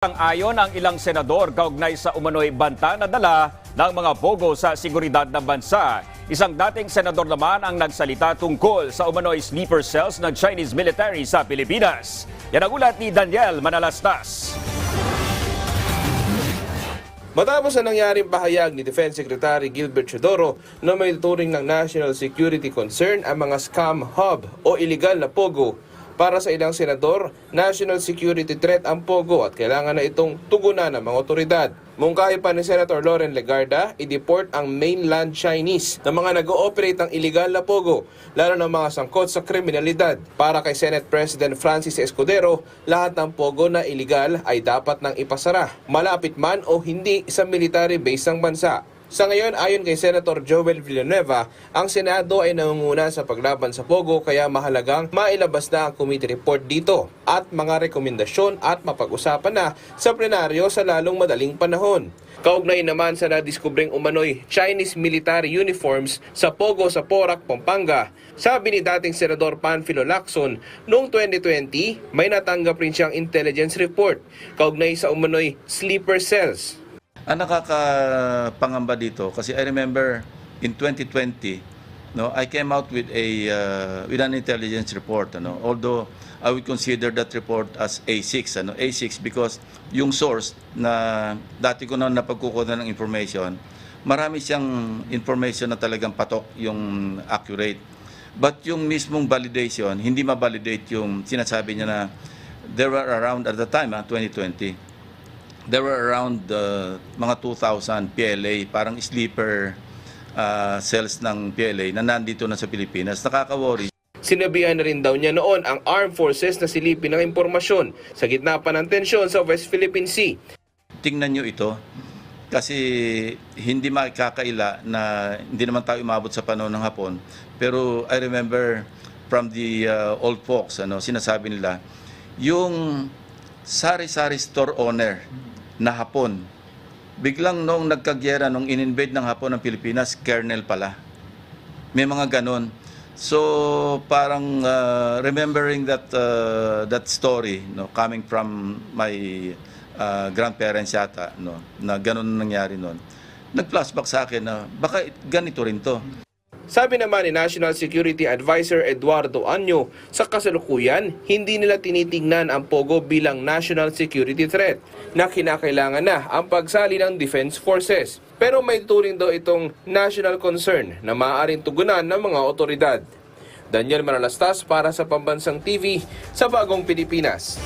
Ang ayon ang ilang senador kaugnay sa umano'y banta na dala ng mga bogo sa seguridad ng bansa. Isang dating senador naman ang nagsalita tungkol sa umano'y sleeper cells ng Chinese military sa Pilipinas. Yan ang ulat ni Daniel Manalastas. Matapos ang nangyaring pahayag ni Defense Secretary Gilbert Chodoro na may turing ng national security concern ang mga scam hub o illegal na pogo. Para sa ilang senador, national security threat ang pogo at kailangan na itong tugunan ng mga otoridad. Mungkahi pa ni Senator Loren Legarda, i-deport ang mainland Chinese na mga nag-ooperate ng illegal na pogo, lalo ng mga sangkot sa kriminalidad. Para kay Senate President Francis Escudero, lahat ng pogo na illegal ay dapat nang ipasara, malapit man o hindi sa military base ng bansa. Sa ngayon, ayon kay Senator Joel Villanueva, ang Senado ay nangunguna sa paglaban sa Pogo kaya mahalagang mailabas na ang committee report dito at mga rekomendasyon at mapag-usapan na sa plenaryo sa lalong madaling panahon. Kaugnay naman sa nadiskubring umano'y Chinese military uniforms sa Pogo sa Porac, Pampanga. Sabi ni dating Senador Panfilo Lacson, noong 2020 may natanggap rin siyang intelligence report kaugnay sa umano'y sleeper cells Ang nakakapangamba dito kasi I remember in 2020 no I came out with a uh, with an intelligence report ano. Although I would consider that report as A6 ano A6 because yung source na dati ko na napagkukunan ng information marami siyang information na talagang patok yung accurate. But yung mismong validation hindi ma-validate yung sinasabi niya na there were around at the time ah, 2020 there were around uh, mga 2,000 PLA, parang sleeper uh, cells ng PLA na nandito na sa Pilipinas. Nakaka-worry. Sinabihan na rin daw niya noon ang armed forces na silipin ng impormasyon sa gitna pa ng tensyon sa West Philippine Sea. Tingnan nyo ito kasi hindi makakaila na hindi naman tayo umabot sa panahon ng hapon. Pero I remember from the uh, old folks, ano, sinasabi nila, yung sari-sari store owner na hapon, biglang noong nagkagyera, nung in-invade ng hapon ng Pilipinas, kernel pala. May mga ganon. So parang uh, remembering that uh, that story no coming from my uh, grandparents yata no na ganun nangyari noon. Nag-flashback sa akin na baka ganito rin to. Sabi naman ni National Security Advisor Eduardo Anyo, sa kasalukuyan, hindi nila tinitingnan ang Pogo bilang national security threat na kinakailangan na ang pagsali ng defense forces. Pero may turing daw itong national concern na maaaring tugunan ng mga otoridad. Daniel Manalastas para sa Pambansang TV sa Bagong Pilipinas.